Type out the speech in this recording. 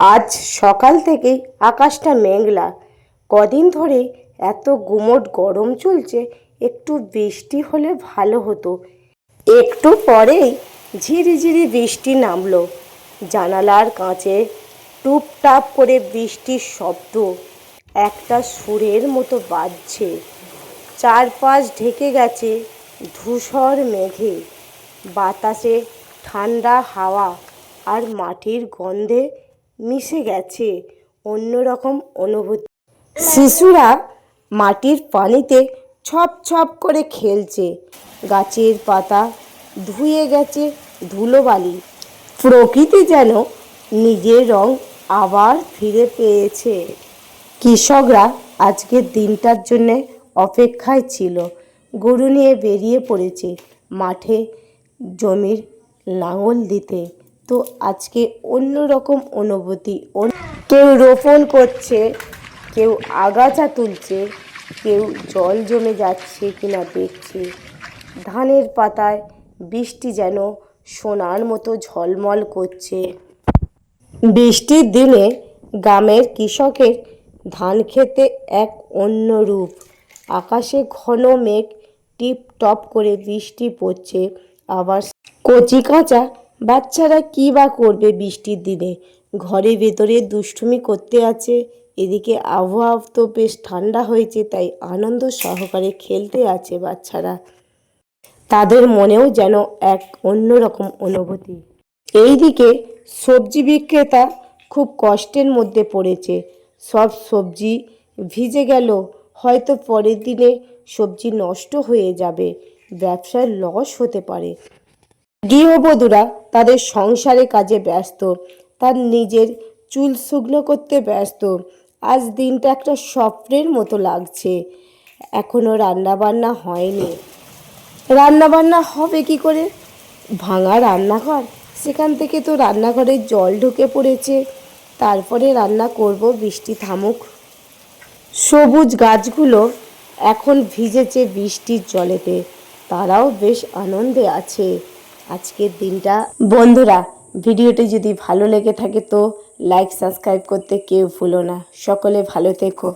আজ সকাল থেকেই আকাশটা মেঘলা। কদিন ধরে এত গুমোট গরম চলছে, একটু বৃষ্টি হলে ভালো হতো। একটু পরেই ঝিরিঝিরি বৃষ্টি নামলো। জানালার কাঁচে টুপটাপ করে বৃষ্টির শব্দ। একটা সুরের মতো বাজছে। চারপাশ ঢেকে গেছে ধূসর মেঘে। বাতাসে ঠান্ডা হাওয়া আর মাটির গন্ধে মিশে গেছে, অন্যরকম অনুভূতি। শিশুরা মাটির পানিতে ছপ ছপ করে খেলছে। গাছের পাতা ধুয়ে গেছে ধুলোবালি। প্রকৃতি যেন নিজের রং আবার ফিরে পেয়েছে। কৃষকরা আজকের দিনটার জন্যে অপেক্ষায় ছিল। গরু নিয়ে বেরিয়ে পড়েছে মাঠে জমির লাঙল দিতে। তো আজকে অন্যরকম অনুভূতি। কেউ রোপণ করছে, কেউ আগাছা তুলছে, কেউ জল জমে যাচ্ছে কিনা দেখছে। ধানের পাতায় বৃষ্টি যেন সোনার মতো ঝলমল করছে। বৃষ্টির দিনে গ্রামের কৃষকের ধান খেতে এক অন্য রূপ। আকাশে ঘন মেঘ টিপ টপ করে বৃষ্টি পড়ছে। আবার কচি কাঁচা বাচ্চারা কী বা করবে বৃষ্টির দিনে? ঘরের ভেতরে দুষ্টুমি করতে আছে। এদিকে আবহাওয়া তো বেশ ঠান্ডা হয়েছে, তাই আনন্দ সহকারে খেলতে আছে বাচ্চারা। তাদের মনেও যেন এক অন্যরকম অনুভূতি। এইদিকে সবজি বিক্রেতা খুব কষ্টের মধ্যে পড়েছে। সব সবজি ভিজে গেল, হয়তো পরের দিনে সবজি নষ্ট হয়ে যাবে ব্যবসায় লস হতে পারে। গৃহবধূরা তাদের সংসারে কাজে ব্যস্ত, তার নিজের চুল শুকনো করতে ব্যস্ত। আজ দিনটা একটা স্বপ্নের মতো লাগছে। এখনও রান্নাবান্না হয়নি। রান্নাবান্না হবে কি করে? ভাঙা রান্নাঘর? সেখান থেকে তো রান্নাঘরে জল ঢুকে পড়েছে। তারপরে রান্না করব, বৃষ্টি থামুক। সবুজ গাছগুলো এখন ভিজেছে বৃষ্টির জলেতে। তারাও বেশ আনন্দে আছে। আজকের দিনটা। বন্ধুরা, ভিডিওটি যদি ভালো লেগে থাকে তো লাইক সাবস্ক্রাইব করতে কেউ ভুলো না। সকলে ভালো থেকো।